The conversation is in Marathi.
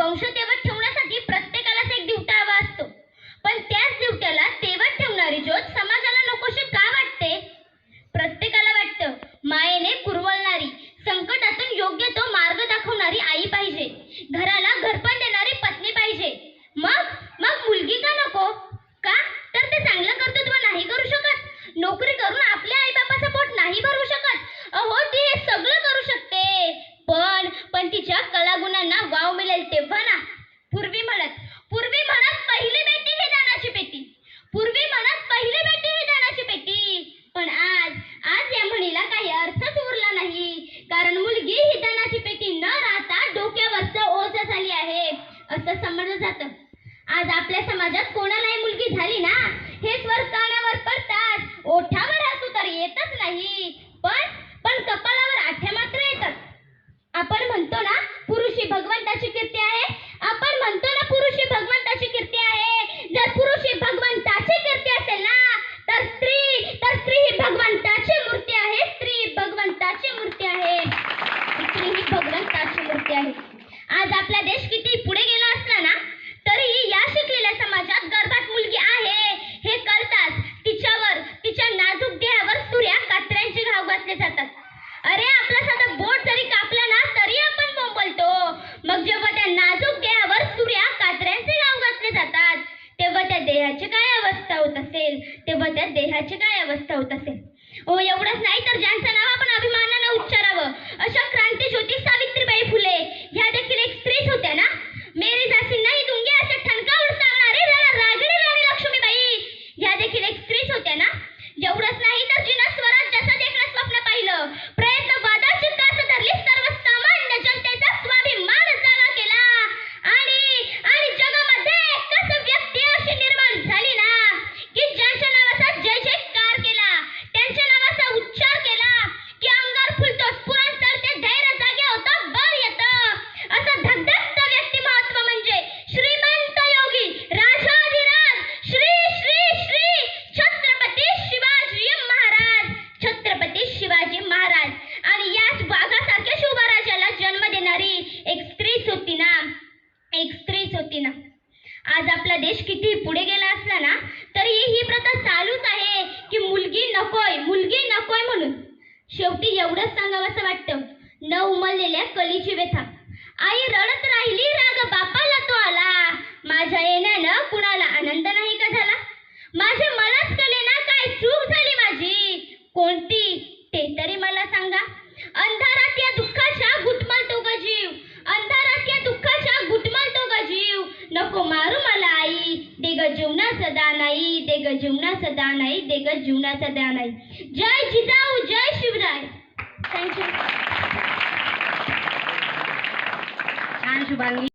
वंशतेवत ठेवण्यासाठी प्रत्येकालाच एक दिवटा हवा असतो. पण त्याच दिवट्याला तेवत ठेवणारी ज्योत समाजात कोणालाही मुलगी झाली ना हे स्वर कानावर पडतात. ओठावर हसू तर येतच नाही. पण पण कपाळावर आठ्या मात्र येतात. आपण म्हणतो ना पुरुष ही भगवंताची कीर्ती आहे. आपण म्हणतो ना पुरुष ही भगवंताची कीर्ती आहे. जर पुरुष ही भगवंताची कीर्ती असेल ना तर स्त्री तर स्त्री ही भगवंताची मूर्ती आहे. स्त्री भगवंताची मूर्ती आहे. स्त्री ही भगवंताची मूर्ती आहे. आज आपला देश किती पुढे गेला असला ना तरीही या शिकलेल्या समाजात गर्भात मुलगी आहे. हे कळताच तिच्यावर तिच्या नाजूक देहावर सूर्या कात्र्यांचे घाव घातले जातात. अरे आपला साधा बोट जरी कापला ना तरी आपण बोंबलतो. मग जेव्हा त्या नाजूक देहावर सूर्या कात्र्यांचे घाव घातले जातात तेव्हा त्या देहाची काय अवस्था होत असेल? तेव्हा त्या देहाची काय अवस्था होत एक होती ना. आज आपला देश किती पुढे गेला असला ना तरी ही प्रथा चालूच आहे की मुलगी नकोय मुलगी नकोय म्हणून. शेवटी एवढंच सांगावंसं वाटतं. न उमललेल्या कलीची व्यथा. आई रड मला आई दे ग जीवनाचं दान आई दे ग जीवनाचं दान आई दे ग जीवनाचं दान आई जय जिजाऊ जय शिवराय। थँक्यू छान शुभांगी।